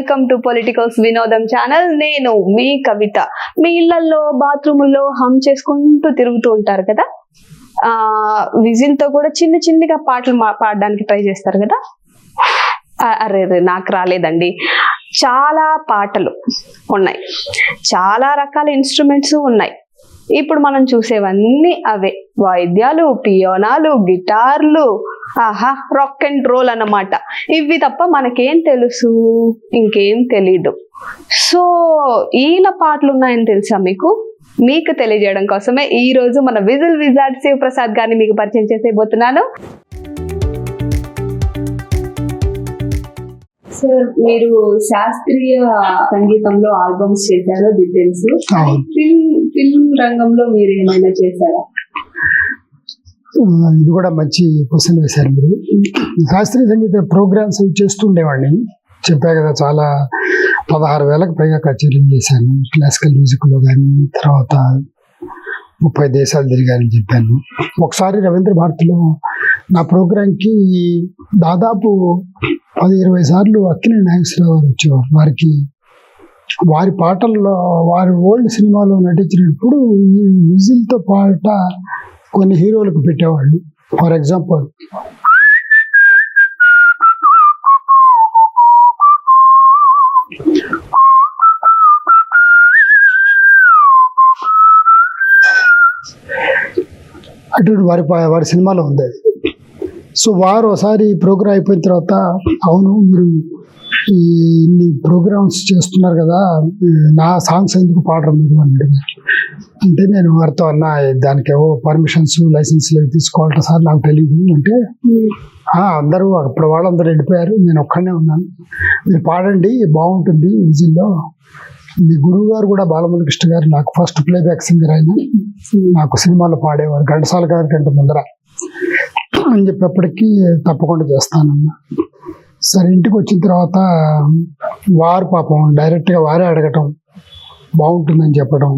Welcome to Politicals Vinodam channel. నేను మీ కవిత. మీ ఇళ్ళలో బాత్రూముల్లో హమ్ చేసుకుంటూ తిరుగుతూ ఉంటారు కదా? ఆ విజిల్తో కూడా చిన్న చిన్నగా పాటలు మా- పాడడానికి ట్రై చేస్తారు కదా? అరే అరే నాకు రాలేదండి. చాలా పాటలు ఉన్నాయి. చాలా రకాల ఇన్స్ట్రుమెంట్స్ ఉన్నాయి. ఇప్పుడు మనం చూసేవన్నీ అవే. వాయిద్యాలు పియోనాలు గిటార్లు ఆహా రాక్ అండ్ రోల్ అన్నమాట. ఇవి తప్ప మనకేం తెలుసు? ఇంకేం తెలీదు. సో ఈల పాటలు ఉన్నాయని తెలుసా మీకు? మీకు తెలియజేయడం కోసమే ఈ రోజు మన విజిల్ విజార్డ్ శివ ప్రసాద్ గారిని మీకు పరిచయం చేసేయబోతున్నాను. సార్ మీరు శాస్త్రీయ సంగీతంలో ఆల్బమ్స్ చేశారు తెలుసు. అవును. ఫిల్మ్ ఫిల్మ్ రంగంలో మీరు ఏమైనా చేశారా? ఇది కూడా మంచి క్వశ్చన్ వేశారు మీరు. శాస్త్రీయ సంగీత ప్రోగ్రామ్స్ చేస్తుండేవాడిని. చెప్పా కదా చాలా పదహారు వేలకు పైగా కచేరీలు చేశాను. క్లాసికల్ మ్యూజిక్లో కానీ తర్వాత ముప్పై దేశాలు తిరిగానని చెప్పాను. ఒకసారి రవీంద్ర భారతిలో నా ప్రోగ్రాంకి దాదాపు పది ఇరవై సార్లు అక్కినే నాగేశ్వరరావు గారు వచ్చేవారు. వారికి వారి పాటల్లో వారి ఓల్డ్ సినిమాలో నటించినప్పుడు ఈ విజిల్తో పాట కొన్ని హీరోలకు పెట్టేవాళ్ళు. For example. అటువంటి వారి వారి సినిమాలో ఉంది అది. సో వారు ఒకసారి ప్రోగ్రామ్ అయిపోయిన తర్వాత అవును మీరు ఈ ఇన్ని ప్రోగ్రామ్స్ చేస్తున్నారు కదా నా సాంగ్స్ ఎందుకు పాడరు మీరు అని అడిగారు. అంటే నేను వారితో అన్న దానికి ఏవో పర్మిషన్స్ లైసెన్స్లు అవి తీసుకోవాలంటే సార్ నాకు తెలియదు అంటే "ఆ, అందరూ అప్పుడు వాళ్ళందరూ వెళ్ళిపోయారు నేను ఒక్కడనే ఉన్నాను. మీరు పాడండి బాగుంటుంది విజిల్లో మీ గురువు గారు కూడా బాలమురకృష్ణ గారు నాకు ఫస్ట్ ప్లేబ్యాక్ సింగర్ అయిన నాకు సినిమాలో పాడేవారు ఘంటసాల గారి కంటే ముందర. అని చెప్పేప్పటికీ తప్పకుండా చేస్తానన్నా. సరే ఇంటికి వచ్చిన తర్వాత వారు పాపం డైరెక్ట్గా వారే అడగటం బాగుంటుందని చెప్పడం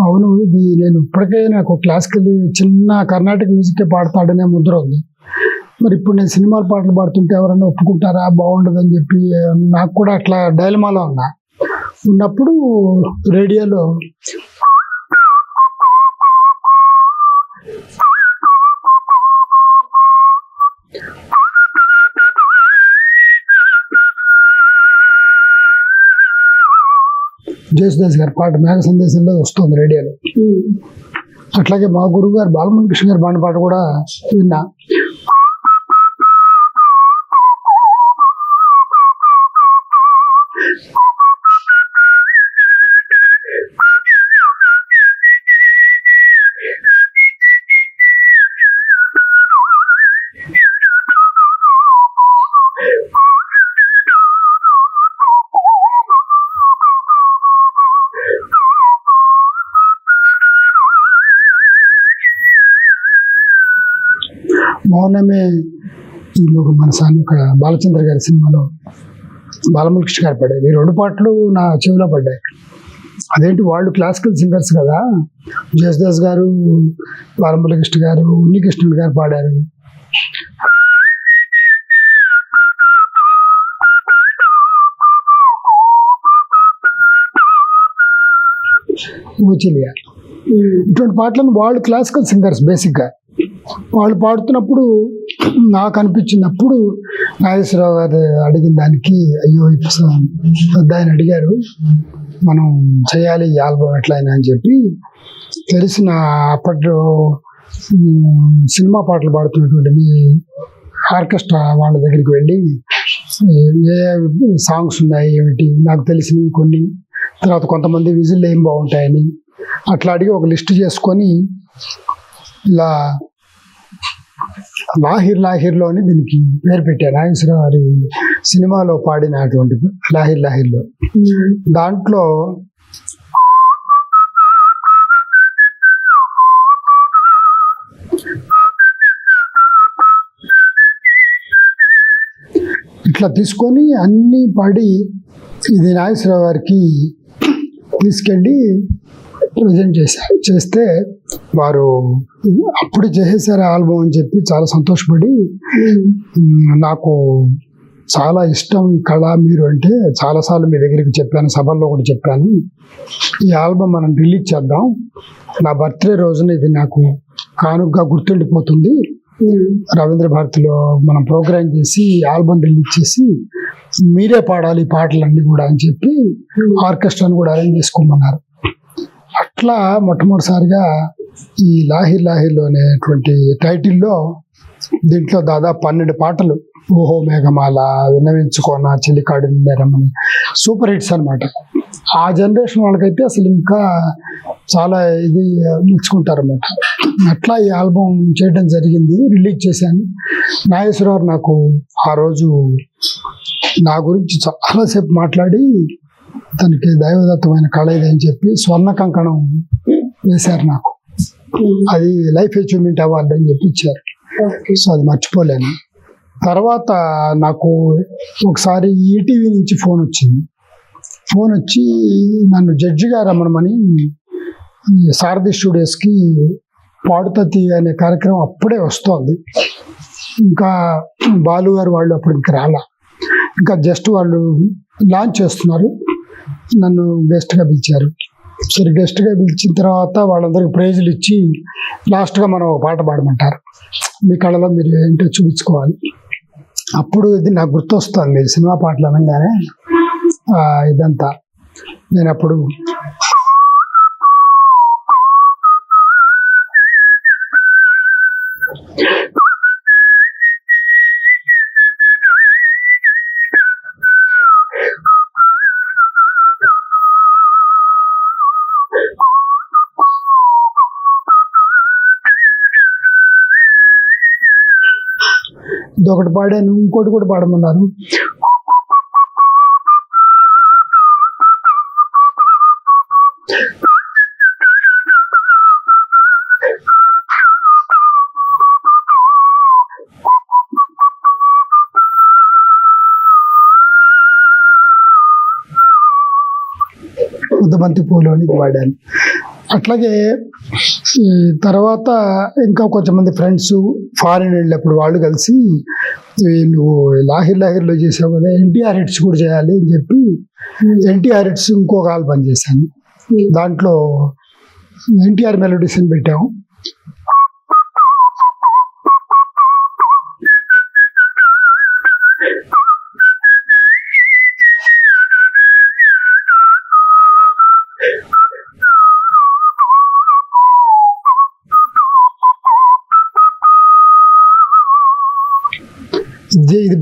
అవును ఇది నేను ఇప్పటికే నాకు క్లాసికల్ చిన్న కర్ణాటక మ్యూజిక్ పాడతాడనే ముద్ర ఉంది. మరి ఇప్పుడు నేను సినిమాలు పాటలు పాడుతుంటే ఎవరైనా ఒప్పుకుంటారా? బాగుండదని చెప్పి నాకు కూడా అట్లా డైలమాలో ఉన్నా. ఉన్నప్పుడు రేడియోలో జేసుదాస్ గారి పాట మేఘ సందేశంలో వస్తుంది రేడియోలో. అట్లాగే మా గురువు గారు బాలమురకృష్ణ గారి బాండ పాట కూడా విన్నా. ఈ ఒక మన సాని ఒక బాలచంద్ర గారి సినిమాలో బాలమురకృష్ణ గారు పడ్డాయి ఈ రెండు పాటలు నా చెవిలో పడ్డాయి. అదేంటి వాళ్ళు క్లాసికల్ సింగర్స్ కదా? జయసుదాస్ గారు బాలమురకృష్ణ గారు ఉన్నికృష్ణుడు గారు పాడారు. ఊచిలియా ఇటువంటి పాటలను వాళ్ళు క్లాసికల్ సింగర్స్ బేసిక్గా వాళ్ళు పాడుతున్నప్పుడు నాకు అనిపించినప్పుడు నాగేశ్వరరావు గారు అడిగిన దానికి అయ్యో ఇప్పుడు ఆయన అడిగారు. మనం చేయాలి ఈ ఆల్బమ్ ఎట్లయినా అని చెప్పి తెలిసిన అప్పట్లో సినిమా పాటలు పాడుతున్నటువంటి మీ ఆర్కెస్ట్రా వాళ్ళ దగ్గరికి వెళ్ళి ఏ- ఏ సాంగ్స్ ఉన్నాయి ఏమిటి? నాకు తెలిసినవి కొన్ని. తర్వాత కొంతమంది విజిల్ ఏం బాగుంటాయని అట్లా అడిగి ఒక లిస్ట్ చేసుకొని ఇలా లాహిర్ లాహిర్లో అని దీనికి పేరు పెట్టారు. నాగేశ్వరరావు గారి సినిమాలో పాడినటువంటి లాహిర్ లాహిర్లో దాంట్లో ఇట్లా తీసుకొని అన్ని పాడి ఇది నాగేశ్వరరావు గారికి తీసుకెళ్ళి ప్రజెంట్ చేశారు చేస్తే వారు అప్పుడు చేసేసారు ఆల్బమ్ అని చెప్పి చాలా సంతోషపడి నాకు చాలా ఇష్టం ఈ కళ మీరు అంటే చాలాసార్లు మీ దగ్గరికి చెప్పాను సభల్లో కూడా చెప్పాను. ఈ ఆల్బమ్ మనం రిలీజ్ చేద్దాం. నా బర్త్డే రోజున ఇది నాకు కానుకగా గుర్తుండిపోతుంది. రవీంద్ర భారతిలో మనం ప్రోగ్రామ్ చేసి ఆల్బమ్ రిలీజ్ చేసి మీరే పాడాలి పాటలన్నీ కూడా అని చెప్పి ఆర్కెస్ట్రాని కూడా అరేంజ్ చేసుకోమన్నారు అట్లా మొట్టమొదటిసారిగా ఈ లాహి లాహిలో అనేటువంటి టైటిల్లో దీంట్లో దాదాపు పన్నెండు పాటలు ఓహో మేఘమాల విన్నవించుకోన చిలికాడు నేరమని సూపర్ హిట్స్ అనమాట ఆ జనరేషన్ వాళ్ళకైతే అసలు ఇంకా చాలా ఇది మెచ్చుకుంటారు అన్నమాట అట్లా ఈ ఆల్బమ్ చేయడం జరిగింది రిలీజ్ చేశాను. నాగేశ్వరరావు నాకు ఆ రోజు నా గురించి చాలాసేపు మాట్లాడి తనకి దైవదత్తమైన కళ ఇది అని చెప్పి స్వర్ణ కంకణం వేశారు నాకు. అది లైఫ్ అచీవ్మెంట్ అవార్డు అని చెప్పి ఇచ్చారు. సో అది మర్చిపోలేను. తర్వాత నాకు ఒకసారి ఈటీవీ నుంచి ఫోన్ వచ్చింది. ఫోన్ వచ్చి నన్ను జడ్జిగా రమ్మనమని సారథి స్టూడియోస్కి పాడుతతి అనే కార్యక్రమం అప్పుడే వస్తోంది. ఇంకా బాలు గారు వాళ్ళు అప్పుడు ఇంకా రాలా. ఇంకా జస్ట్ వాళ్ళు లాంచ్ చేస్తున్నారు. నన్ను గెస్ట్గా పిలిచారు. సరే గెస్ట్గా పిలిచిన తర్వాత వాళ్ళందరికీ ప్రైజులు ఇచ్చి లాస్ట్గా మనం ఒక పాట పాడమంటారు. మీ కళలో మీరు ఏంటో చూపించుకోవాలి. అప్పుడు ఇది నాకు గుర్తొస్తుంది సినిమా పాటలు అనగానే. ఇదంతా. నేను అప్పుడు ఒకటి పాడాను ఇంకోటి కూడా పాడమన్నారు. ముద్దబంతి పూలు అనేది వాడాను అట్లాగే ఈ తర్వాత ఇంకా కొంతమంది ఫ్రెండ్స్ ఫారిన్ వెళ్ళినప్పుడు వాళ్ళు కలిసి నువ్వు లాహిర్ లాహిర్లో చేసావు కదా ఎన్టీఆర్ హిట్స్ కూడా చేయాలి అని చెప్పి ఎన్టీఆర్ హిట్స్ ఇంకొక ఆల్బమ్ చేశాను. దాంట్లో ఎన్టీఆర్ మెలోడీస్ అని పెట్టాము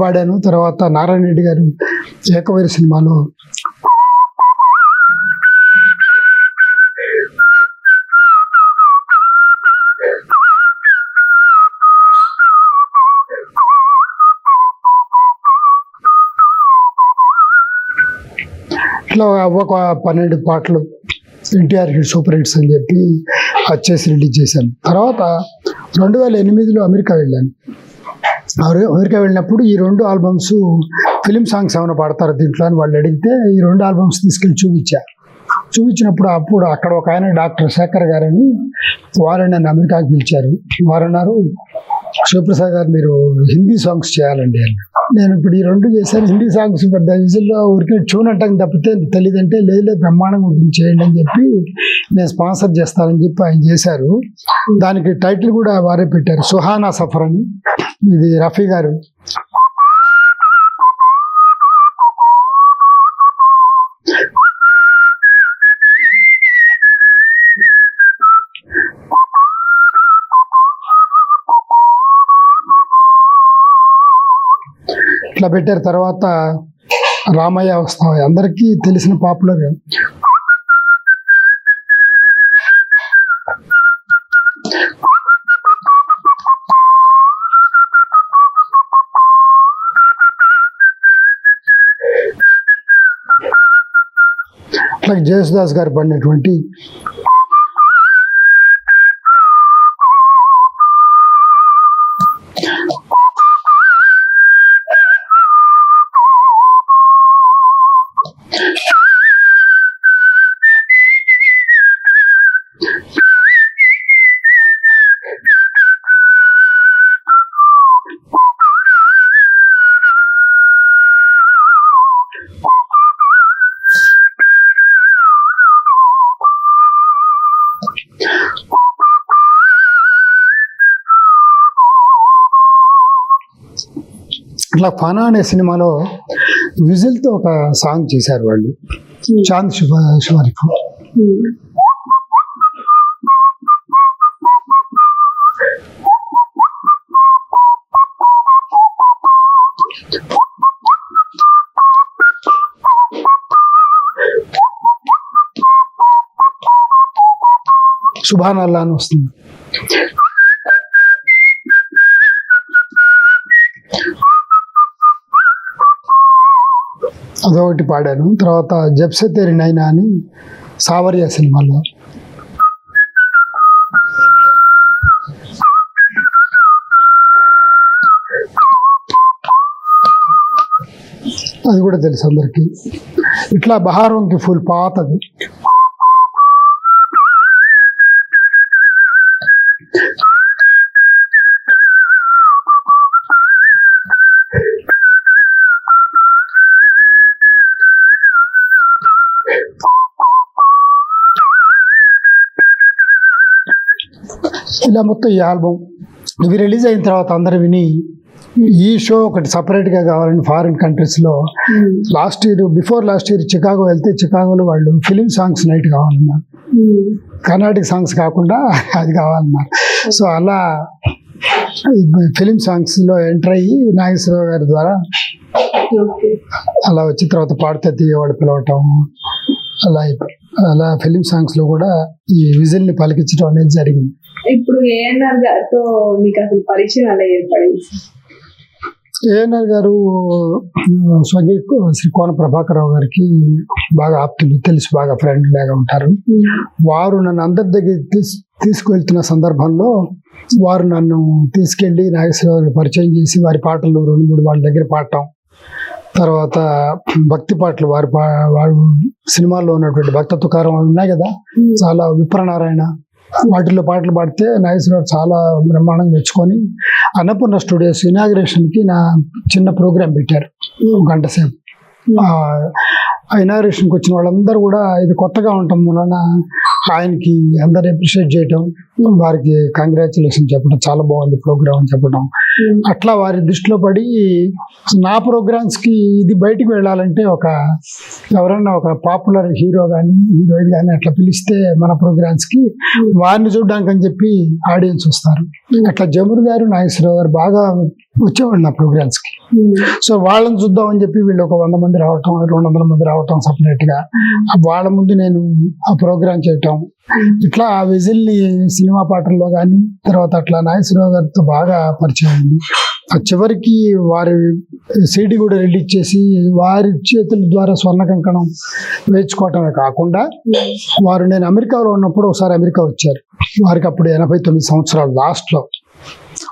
పాడాను. తర్వాత నారాయణ రెడ్డి గారు ఏకవైర సినిమాలో ఇట్లా ఒక పన్నెండు పాటలు ఎన్టీఆర్ హిట్ సూపర్ హిట్స్ అని చెప్పి వచ్చేసి రిలీజ్ చేశాను. తర్వాత రెండు వేల ఎనిమిదిలో అమెరికా వెళ్ళాను. అమెరికా వెళ్ళినప్పుడు ఈ రెండు ఆల్బమ్స్ ఫిలిం సాంగ్స్ ఏమైనా పాడతారు దీంట్లో అని వాళ్ళు అడిగితే ఈ రెండు ఆల్బమ్స్ తీసుకెళ్ళి చూపించారు. చూపించినప్పుడు అప్పుడు అక్కడ ఒక ఆయన డాక్టర్ శేఖర్ గారని వారు నన్ను అమెరికాకి పిలిచారు. వారన్నారు శివప్రసాద్ గారు మీరు హిందీ సాంగ్స్ చేయాలండి అని. నేను ఇప్పుడు ఈ రెండు చేశాను హిందీ సాంగ్స్ పెద్ద విజుల్లో ఊరికే ట్యూన్ అంటాం తప్పితే తెలియదంటే లేదు లేదు బ్రహ్మాండంగా ఉంటుంది చేయండి అని చెప్పి నేను స్పాన్సర్ చేస్తానని చెప్పి ఆయన చేశారు. దానికి టైటిల్ కూడా వారే పెట్టారు సుహానా సఫర్ అని. ఇది రఫీ గారు. ఇట్లా పెట్టారు తర్వాత రామయ్య వస్తాయి అందరికీ తెలిసిన పాపులర్ అట్లాగే జయసుదాస్ గారు పడినటువంటి ఇట్లా ఫనా అనే సినిమాలో విజిల్తో ఒక సాంగ్ చేశారు వాళ్ళు. చాంద్ శివ శివరిఫ్. సుభాన్ అల్లా అని వస్తుంది. అదొకటి పాడాను. తర్వాత జబ్సే తేరి నైనా అని సావర్య సినిమాలో. అది కూడా తెలుసు అందరికీ. ఇట్లా బహారంకి ఫుల్ పాతది. ఇలా మొత్తం ఈ ఆల్బమ్ ఇవి రిలీజ్ అయిన తర్వాత అందరు విని ఈ షో ఒకటి సపరేట్గా కావాలని ఫారిన్ కంట్రీస్లో last year before last year Chicago వెళ్తే చికాగోలో వాళ్ళు ఫిలిం సాంగ్స్ నైట్ కావాలన్నారు కర్ణాటక సాంగ్స్ కాకుండా అది కావాలన్నారు సో అలా ఫిలిం సాంగ్స్లో ఎంటర్ అయ్యి నాగేశ్వరరావు గారి ద్వారా అలా వచ్చిన తర్వాత పాడితే తీయవాడు పిలవటం అలా అయిపోయి అలా ఫిలిం సాంగ్స్లో కూడా ఈ విజిల్ని పలికించడం అనేది జరిగింది. ఇప్పుడు ఏఎన్ఆర్ గారితో మీకు అసలు పరిచయం అలా ఏర్పడింది? ఏఎన్ఆర్ గారు స్వగీ శ్రీ కోన ప్రభాకరరావు గారికి బాగా ఆప్తులు తెలిసి బాగా ఫ్రెండ్ లాగా ఉంటారు. వారు నన్ను అందరి దగ్గర తీస్ తీసుకువెళ్తున్న సందర్భంలో వారు నన్ను తీసుకెళ్ళి నాగేశ్వరరావు పరిచయం చేసి వారి పాటలు రెండు మూడు వాళ్ళ దగ్గర పాడటం. తర్వాత భక్తి పాటలు వారి సినిమాల్లో ఉన్నటువంటి భక్త తుకారం ఉన్నాయి కదా? చాలా విప్రనారాయణ. వాటిల్లో పాటలు పాడితే నాగేశ్వరరావు చాలా బ్రహ్మాండంగా మెచ్చుకొని అన్నపూర్ణ స్టూడియోస్ ఇనాగ్రేషన్కి నా చిన్న ప్రోగ్రాం పెట్టారు గంట సేపు. ఆ ఇనాగ్రేషన్కి వచ్చిన వాళ్ళందరూ కూడా ఇది కొత్తగా ఉండటం వలన ఆయనకి అందరు అప్రిషియేట్ చేయటం వారికి కంగ్రాచులేషన్ చెప్పడం చాలా బాగుంది ప్రోగ్రామ్ అని చెప్పడం. అట్లా వారి దృష్టిలో పడి నా programs కి ఇది బయటికి వెళ్ళాలంటే ఒక ఎవరైనా ఒక పాపులర్ హీరో కానీ హీరోయిన్ కానీ అట్లా పిలిస్తే మన programs కి వారిని చూడడానికి అని చెప్పి ఆడియన్స్ వస్తారు. అట్లా జమురు గారు నాగేశ్వరరావు గారు బాగా వచ్చేవాళ్ళు నా programs కి. సో వాళ్ళని చూద్దామని చెప్పి వీళ్ళు ఒక వంద మంది రావటం రెండు వందల మంది రావటం separate గా. వాళ్ళ ముందు నేను ఆ ప్రోగ్రామ్ చేయటం ఇట్లా ఆ విజిల్ని సినిమా పాటల్లో కానీ తర్వాత అట్లా నాగేశ్వరరావు గారితో బాగా పరిచయం ఉంది. ఆ చివరికి వారి సీడీ కూడా రిలీజ్ చేసి వారి చేతుల ద్వారా స్వర్ణ కంకణం వేయించుకోవటమే కాకుండా వారు నేను అమెరికాలో ఉన్నప్పుడు ఒకసారి అమెరికా వచ్చారు. వారికి అప్పుడు ఎనభై తొమ్మిది సంవత్సరాలు లాస్ట్లో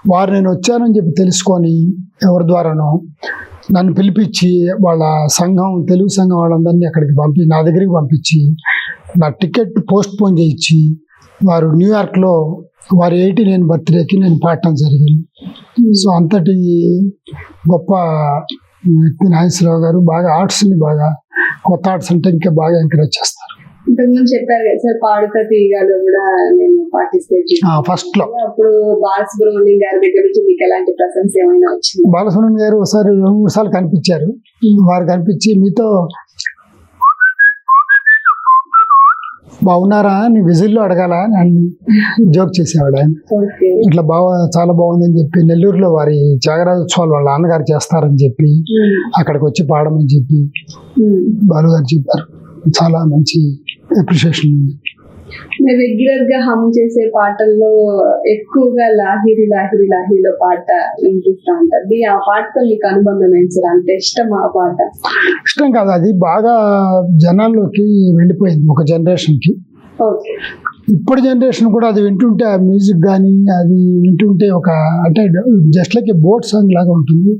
వారు నేను వచ్చానని చెప్పి తెలుసుకొని ఎవరి ద్వారానో నన్ను పిలిపించి వాళ్ళ సంఘం తెలుగు సంఘం వాళ్ళందరినీ అక్కడికి పంపి నా దగ్గరికి పంపించి నా టికెట్ పోస్ట్ పోన్ చేయించి వారు న్యూయార్క్లో వారి ఎయిటీ నైన్ బర్త్డేకి నేను పాడటం జరిగింది. సో అంతటి గొప్ప వ్యక్తి నాగేశ్వరరావు గారు బాగా ఆర్ట్స్ని బాగా కొత్త ఆర్ట్స్ అంటే ఇంకా బాగా ఎంకరేజ్ చేస్తారు. ఇంతకుముందు చెప్పారు కదా సార్ పాడుతా తీయగాలో కూడా నేను పార్టిసిపేట్ చేశాను. ఫస్ట్లో. అప్పుడు బాలసుబ్రహ్మణ్యం గారి దగ్గర నుంచి మీకు ఎలాంటి ప్రశంస ఏమైనా వచ్చిందా? బాలసుబ్రహ్మణ్యం గారు ఒకసారి రెండు మూడు సార్లు కనిపించారు. వారు కనిపించి మీతో బాగున్నారా అని విజిల్లో అడగాల అని జోక్ చేసేవాడు ఆయన. ఇట్లా బాగా చాలా బాగుందని చెప్పి నెల్లూరులో వారి త్యాగరాజోత్సవాలు వాళ్ళ నాన్నగారు చేస్తారని చెప్పి అక్కడికి వచ్చి పాడమని చెప్పి బాలు గారు చెప్పారు. చాలా మంచి అప్రిషియేషన్ ఉంది. రెగ్యులర్గా హమ్ చేసే పాటల్లో ఎక్కువగా లాహిరి లాహిరి లాహిరిలో పాట వినిపిస్తా ఉంటారు ఆ పాటతో మీకు అనుబంధం ఏంటి సార్? అంటే ఇష్టం ఆ పాట? ఇష్టం కాదు. అది బాగా జనాల్లోకి వెళ్ళిపోయింది ఒక జనరేషన్కి. ఓకే. ఇప్పుడు జనరేషన్ కూడా అది వింటుంటే ఆ మ్యూజిక్ కానీ అది వింటుంటే ఒక అంటే just like a boat song లాగా ఉంటుంది.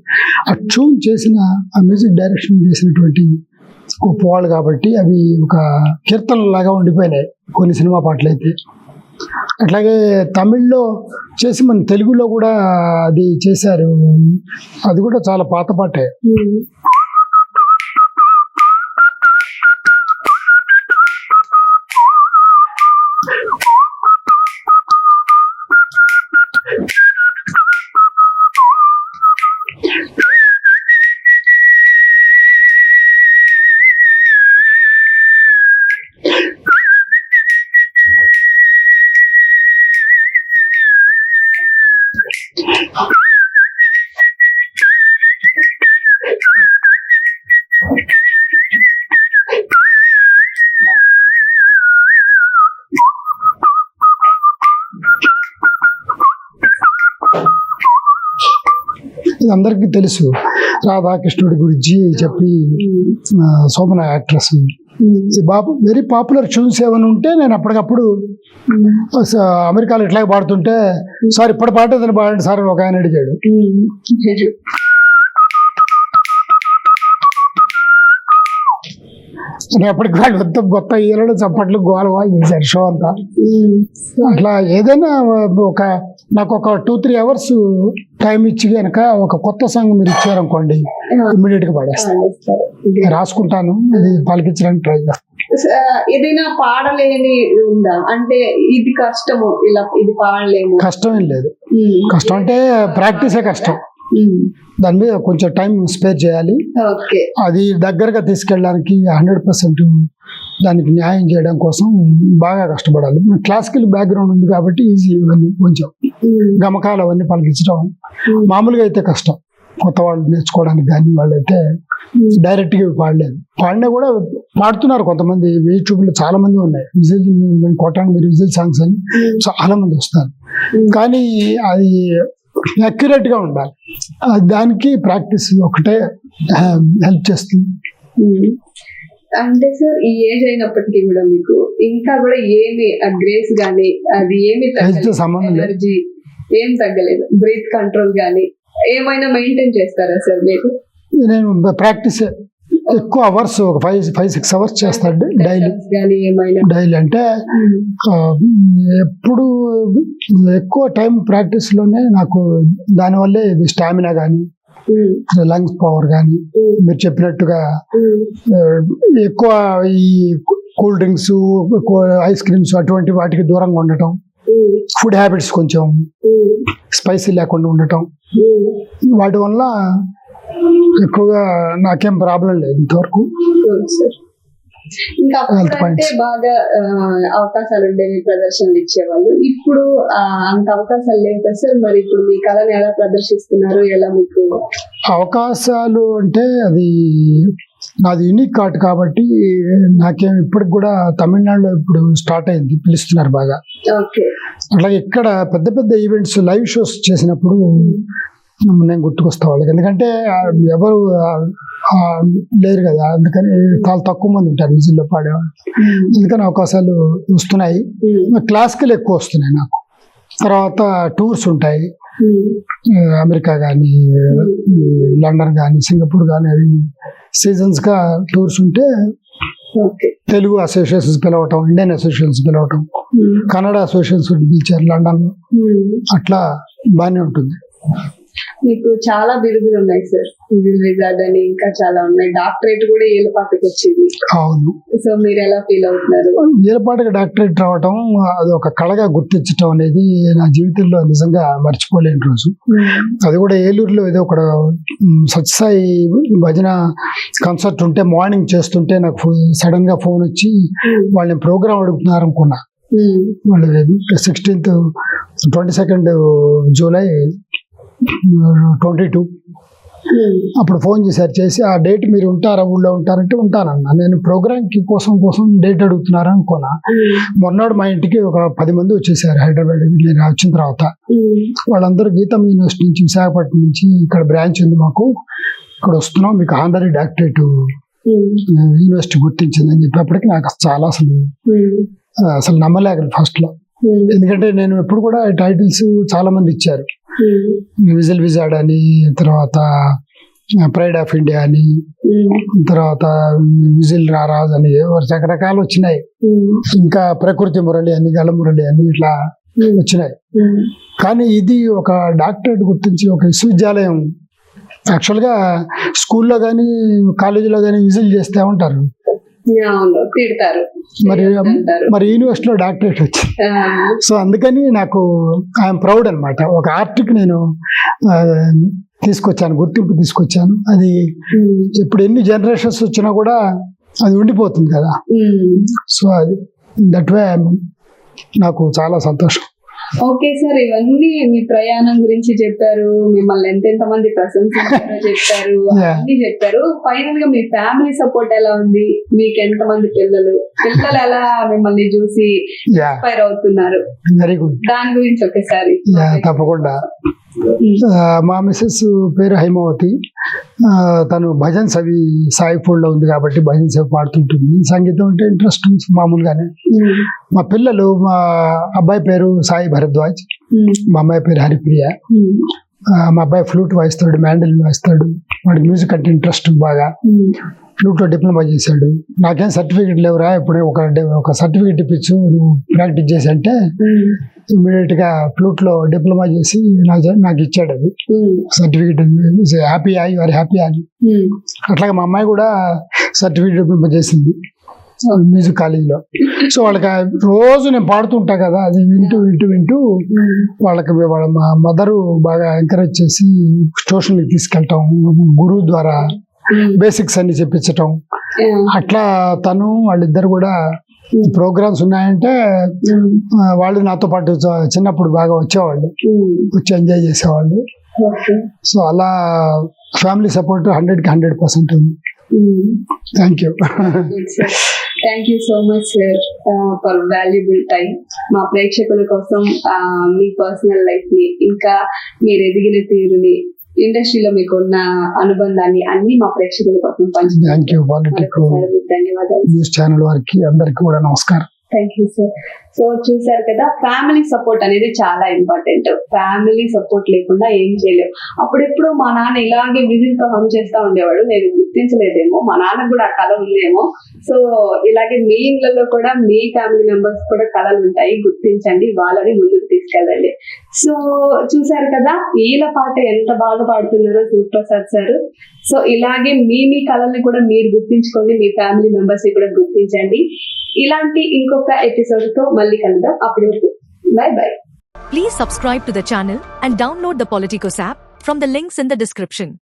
ఆ ట్యూన్ చేసిన ఆ మ్యూజిక్ డైరెక్షన్ చేసినటువంటి గొప్పవాళ్ళు కాబట్టి అవి ఒక కీర్తనలాగా ఉండిపోయినాయి. కొన్ని సినిమా పాటలు అయితే. అట్లాగే తమిళ్ళో చేసి మన తెలుగులో కూడా అది చేశారు. అది కూడా చాలా పాత పాటే. ఇది అందరికీ తెలుసు. రాధాకృష్ణుడి గురించి చెప్పి సోమన యాక్ట్రెస్. బాబు వెరీ పాపులర్ ట్యూన్స్ ఏమైనా ఉంటే నేను అప్పటికప్పుడు అమెరికాలో ఇట్లాగే పాడుతుంటే సార్ ఇప్పటి పాట ఏదైనా పాడండి సార్ ఒక ఆయన అడిగాడు. నేను అప్పటికి వాళ్ళు మొత్తం కొత్త ఈలడు చప్పట్లు గోలవా చేశారు షో అంతా. అట్లా ఏదైనా ఒక నాకు ఒక టూ త్రీ అవర్స్ టైం ఇచ్చి కనుక ఒక కొత్త సాంగ్ మీరు ఇచ్చారనుకోండి ఇమ్మీడియట్గా పాడేస్తాను రాసుకుంటాను అది పలికించడానికి ట్రై చేస్తాను ఏదైనా పాడలేని ఉందా? అంటే ఇది కష్టము ఇలా ఇది పాడలేము. కష్టం ఏం లేదు. కష్టం అంటే ప్రాక్టీసే కష్టం. దాని మీద కొంచెం టైం స్పేర్ చేయాలి. ఓకే. అది దగ్గరగా తీసుకెళ్ళడానికి హండ్రెడ్ పర్సెంట్ దానికి న్యాయం చేయడం కోసం బాగా కష్టపడాలి. క్లాసికల్ బ్యాక్గ్రౌండ్ ఉంది కాబట్టి ఈజీ ఇవన్నీ కొంచెం గమకాలు అవన్నీ పలికించడం మామూలుగా అయితే కష్టం. కొత్త వాళ్ళు నేర్చుకోవడానికి కానీ వాళ్ళైతే డైరెక్ట్గా పాడలేదు. పాడినా కూడా పాడుతున్నారు కొంతమంది. యూట్యూబ్లో చాలా మంది ఉన్నాయి. విజిల్ మేము కొట్టాను మీరు విజిల్ సాంగ్స్ అని చాలా మంది వస్తారు. కానీ అది అక్యురేట్గా ఉండాలి. దానికి ప్రాక్టీస్ ఒకటే హెల్ప్ చేస్తుంది. అంటే సార్ ఈ ఏజ్ అయినప్పటికీ కూడా మీకు ఇంకా కూడా ఏమి గ్రేస్ గానీ అది ఏమి. ఎనర్జీ ఏం తగ్గలేదు. బ్రీత్ కంట్రోల్ గానీ ఏమైనా మెయింటైన్ చేస్తారా సార్ మీరు? నేను ప్రాక్టీస్ ఎక్కువ అవర్స్ ఒక ఫైవ్ ఫైవ్ సిక్స్ అవర్స్ చేస్తాడు డైలీ డైలీ అంటే ఆ, ఎప్పుడు ఎక్కువ టైం ప్రాక్టీస్లోనే నాకు దానివల్లే ఇది స్టామినా కానీ. లంగ్స్ పవర్ కానీ ఉమ్. మీరు చెప్పినట్టుగా. ఆ, ఎక్కువ ఈ కూల్ డ్రింక్స్ ఐస్ క్రీమ్స్ అటువంటి వాటికి దూరంగా ఉండటం. ఫుడ్ హ్యాబిట్స్ కొంచెం. స్పైసీ లేకుండా ఉండటం. వాటి వల్ల ఎక్కువగా నాకేం ప్రాబ్లం లేదు ఇంతవరకు ఇంకా Health అప్పుడు అంటే points. బాగా అవకాశాలు ఉండేవి ప్రదర్శనలు ఇచ్చేవాళ్ళు. ఇప్పుడు అంత అవకాశాలు లేవు కదా సార్. మరి ఇప్పుడు మీ కళని ఎలా ప్రదర్శిస్తున్నారు? ఎలా మీకు అవకాశాలు అంటే అది నాది యూనిక్ కార్ట్ కాబట్టి నాకేం ఇప్పటికి కూడా తమిళనాడులో ఇప్పుడు స్టార్ట్ అయింది పిలుస్తున్నారు బాగా. ఓకే. అట్లాగే ఇక్కడ పెద్ద పెద్ద ఈవెంట్స్ లైవ్ షోస్ చేసినప్పుడు నేను గుర్తుకొస్తా వాళ్ళకి. ఎందుకంటే ఎవరు లేరు కదా. అందుకని చాలా తక్కువ మంది ఉంటారు విజిల్లో పాడేవాళ్ళు అందుకని అవకాశాలు వస్తున్నాయి. క్లాసికల్ ఎక్కువ వస్తున్నాయి నాకు. తర్వాత టూర్స్ ఉంటాయి. అమెరికా కానీ లండన్ కానీ సింగపూర్ కానీ అవి సీజన్స్గా టూర్స్ ఉంటే తెలుగు అసోసియేషన్స్ పిలవటం ఇండియన్ అసోసియేషన్స్ పిలవటం కన్నడ అసోసియేషన్స్ పిలిచారు లండన్లో అట్లా బాగానే ఉంటుంది. మీకు చాలా బిరుదులు ఉన్నాయి సార్ విజార్డ్ అని ఇంకా చాలా ఉన్నాయి. డాక్టరేట్ కూడా ఏళ్ళ పాటకు వచ్చింది. అవును. సో మీరు ఎలా ఫీల్ అవుతున్నారు? వీరపాటికి డాక్టరేట్ రావటం అది ఒక కళగా గుర్తించటం అనేది నా జీవితంలో నిజంగా మర్చిపోలేని రోజు. అది కూడా ఏలూరులో ఏదో ఒక సత్యసాయి భజన కన్సర్ట్ ఉంటే మార్నింగ్ చేస్తుంటే నాకు సడన్గా ఫోన్ వచ్చి వాళ్ళని ప్రోగ్రామ్ అడుగుతున్నారు అనుకున్నా వాళ్ళు sixteenth twenty second July twenty two. అప్పుడు ఫోన్ చేశారు చేసి ఆ డేట్ మీరు ఉంటారా? ఊళ్ళో ఉంటారంటే ఉంటానన్నా. నేను ప్రోగ్రామ్కి కోసం కోసం డేట్ అడుగుతున్నారు అనుకున్నా మొన్నడు మా ఇంటికి ఒక పది మంది వచ్చేసారు హైదరాబాద్ నేను వచ్చిన తర్వాత. వాళ్ళందరూ గీతం యూనివర్సిటీ నుంచి విశాఖపట్నం నుంచి ఇక్కడ బ్రాంచ్ ఉంది మాకు. ఇక్కడ వస్తున్నాం మీకు ఆంధ్రీ డాక్టరేట్ యూనివర్సిటీ గుర్తించిందని చెప్పేప్పటికి నాకు చాలా అసలు అసలు నమ్మలేక ఫస్ట్లో ఎందుకంటే నేను ఎప్పుడు కూడా టైటిల్స్ చాలా మంది ఇచ్చారు. విజిల్ విజార్డ్ అని తర్వాత ప్రైడ్ ఆఫ్ ఇండియా అని తర్వాత విజిల్ రారాజ్ అని రకరకాలు వచ్చినాయి. ఇంకా ప్రకృతి మురళి అని గల మురళి అని ఇట్లా వచ్చినాయి. కానీ ఇది ఒక డాక్టరేట్ గుర్తించి ఒక విశ్వవిద్యాలయం. యాక్చువల్గా స్కూల్లో కానీ కాలేజీలో కానీ విజిల్ చేస్తే ఉంటారు. అవును తిడతారు మరి. మరి యూనివర్సిటీలో డాక్టరేట్ వచ్చింది ఆ, సో అందుకని నాకు ఐఎమ్ ప్రౌడ్ అనమాట ఒక ఆర్ట్కి నేను తీసుకొచ్చాను గుర్తింపు తీసుకొచ్చాను. అది ఇప్పుడు ఎన్ని జనరేషన్స్ వచ్చినా కూడా అది ఉండిపోతుంది కదా. సో అది దట్ వే నాకు చాలా సంతోషం. ఓకే సార్ ఇవన్నీ మీ ప్రయాణం గురించి చెప్పారు మిమ్మల్ని ఎంతెంత మంది ప్రశంసించారో చెప్పారు. అన్ని చెప్పారు. ఫైనల్గా మీ ఫ్యామిలీ సపోర్ట్ ఎలా ఉంది? మీకు ఎంత మంది పిల్లలు? పిల్లలు ఎలా మిమ్మల్ని చూసి ఇన్స్పైర్ అవుతున్నారు? దాని గురించి ఒకసారి తప్పకుండా. మా మిస్సెస్ పేరు హైమావతి. తను భజన్స్ అవి సాయి ఫోల్డ్లో ఉంది కాబట్టి భజన్స్ అవి పాడుతుంటుంది. సంగీతం అంటే ఇంట్రెస్ట్ మామూలుగానే. మా పిల్లలు మా అబ్బాయి పేరు సాయి భరద్వాజ్ మా అమ్మాయి పేరు హరిప్రియ. మా అబ్బాయి ఫ్లూట్ వాయిస్తాడు మ్యాండిల్ వాయిస్తాడు. వాడికి మ్యూజిక్ అంటే ఇంట్రెస్ట్ బాగా. ఉమ్, ఫ్లూట్లో డిప్లొమా చేశాడు. నాకేం సర్టిఫికెట్ లేవురా ఇప్పుడు ఒక ఒక సర్టిఫికెట్ ఇప్పించు నువ్వు ప్రాక్టీస్ చేసి అంటే ఉమ్, ఇమీడియట్గా ఫ్లూట్లో డిప్లొమా చేసి నాకు ఇచ్చాడు అది. సర్టిఫికెట్ హ్యాపీ అయ్యి వారి హ్యాపీ అని. అట్లాగే మా అమ్మాయి కూడా సర్టిఫికెట్ డిప్లొమా చేసింది. మ్యూజిక్ కాలేజీలో సో వాళ్ళకి రోజు నేను పాడుతుంటా కదా అది వింటూ వింటూ వింటూ ఉమ్, వాళ్ళకి వాళ్ళ మా మదరు బాగా ఎంకరేజ్ చేసి ట్యూషన్కి తీసుకెళ్ళటం గురువు ద్వారా బేసిక్స్ అన్ని చెప్పించటం. అట్లా తను వాళ్ళిద్దరు కూడా ప్రోగ్రామ్స్ ఉన్నాయంటే ఆ, వాళ్ళు నాతో పాటు చిన్నప్పుడు బాగా వచ్చేవాళ్ళు. వచ్చి ఎంజాయ్ చేసేవాళ్ళు. సో అలా ఫ్యామిలీ సపోర్ట్ హండ్రెడ్కి హండ్రెడ్ పర్సెంట్ ఉంది. Thank you thank you so much sir for valuable time మా ప్రేక్షకుల కోసం మీ పర్సనల్ లైఫ్ని ఇంకా మీరు ఎదిగిన తీరుని ఇండస్ట్రీలో మీకు ఉన్న అనుబంధాన్ని అన్ని మా ప్రేక్షకుల కోసం పంచుతారు థ్యాంక్ యూ పాలిటిక్ ధన్యవాదాలు. న్యూస్ ఛానల్ వారికి అందరికి కూడా నమస్కారం. థ్యాంక్ యూ సార్ సో చూసారు కదా ఫ్యామిలీ సపోర్ట్ అనేది చాలా ఇంపార్టెంట్ ఫ్యామిలీ సపోర్ట్ లేకుండా ఏం చేయలేము అప్పుడెప్పుడు మా నాన్న ఇలాగే విజిల్తో హమ్ చేస్తా ఉండేవాడు. నేను గుర్తించలేదేమో. మా నాన్న కూడా ఆ కళ ఉందేమో సో ఇలాగే మీ ఇళ్ళలో కూడా మీ ఫ్యామిలీ మెంబర్స్ కూడా కళలు ఉంటాయి. గుర్తించండి వాళ్ళని ముందుకు తీసుకెళ్ళండి. సో చూసారు కదా వీళ్ళ పాట ఎంత బాగా పాడుతున్నారో శివప్రసాద్ సార్. సో ఇలాగే మీ మీ కళల్ని కూడా మీరు గుర్తించుకోండి మీ ఫ్యామిలీ మెంబర్స్ని కూడా గుర్తించండి. ఇలాంటి ఇంకొక ఎపిసోడ్తో మళ్ళీ కలుద్దాం. అప్పుడు bye bye please subscribe to the and download the Politicos app from the links in the description